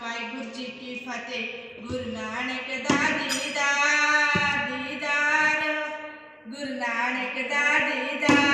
ਵਾਹਿਗੁਰੂ ਜੀ ਕੀ ਫਤਿਹ। ਗੁਰੂ ਨਾਨਕ ਦਾ ਦੀਦਾਰ ਦੀਦਾਰ। ਗੁਰੂ ਨਾਨਕ ਦਾ ਦੀਦਾਰ।